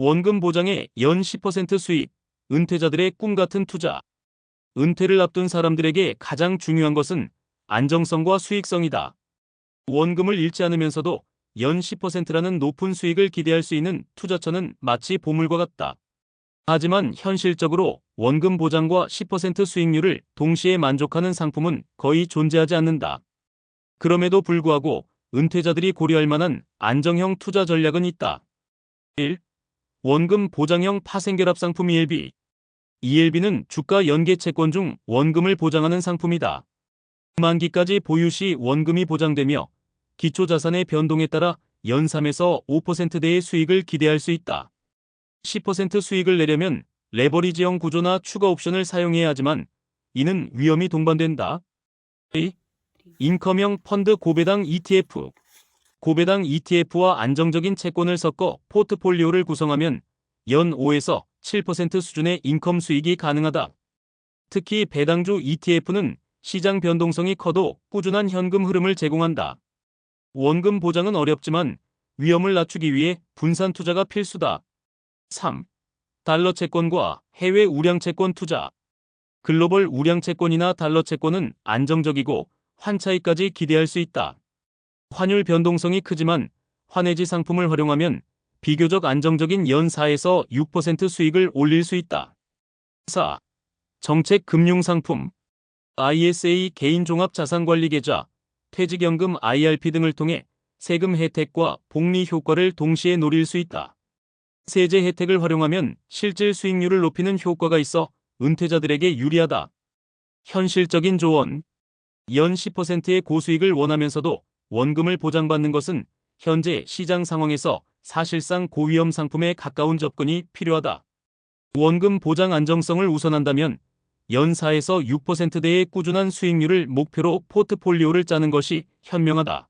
원금 보장의 연 10% 수익, 은퇴자들의 꿈 같은 투자. 은퇴를 앞둔 사람들에게 가장 중요한 것은 안정성과 수익성이다. 원금을 잃지 않으면서도 연 10%라는 높은 수익을 기대할 수 있는 투자처는 마치 보물과 같다. 하지만 현실적으로 원금 보장과 10% 수익률을 동시에 만족하는 상품은 거의 존재하지 않는다. 그럼에도 불구하고 은퇴자들이 고려할 만한 안정형 투자 전략은 있다. 1. 원금 보장형 파생결합 상품 ELB. ELB는 주가 연계 채권 중 원금을 보장하는 상품이다. 만기까지 보유 시 원금이 보장되며 기초 자산의 변동에 따라 연 3에서 5%대의 수익을 기대할 수 있다. 10% 수익을 내려면 레버리지형 구조나 추가 옵션을 사용해야 하지만 이는 위험이 동반된다. 2. 인컴형 펀드 고배당 ETF. 고배당 ETF와 안정적인 채권을 섞어 포트폴리오를 구성하면 연 5에서 7% 수준의 인컴 수익이 가능하다. 특히 배당주 ETF는 시장 변동성이 커도 꾸준한 현금 흐름을 제공한다. 원금 보장은 어렵지만 위험을 낮추기 위해 분산 투자가 필수다. 3. 달러 채권과 해외 우량 채권 투자. 글로벌 우량 채권이나 달러 채권은 안정적이고 환차익까지 기대할 수 있다. 환율 변동성이 크지만 환해지 상품을 활용하면 비교적 안정적인 연 4에서 6% 수익을 올릴 수 있다. 4. 정책 금융 상품 ISA 개인 종합 자산 관리 계좌, 퇴직연금 IRP 등을 통해 세금 혜택과 복리 효과를 동시에 노릴 수 있다. 세제 혜택을 활용하면 실질 수익률을 높이는 효과가 있어 은퇴자들에게 유리하다. 현실적인 조언. 연 10%의 고수익을 원하면서도 원금을 보장받는 것은 현재 시장 상황에서 사실상 고위험 상품에 가까운 접근이 필요하다. 원금 보장 안정성을 우선한다면 연 4에서 6%대의 꾸준한 수익률을 목표로 포트폴리오를 짜는 것이 현명하다.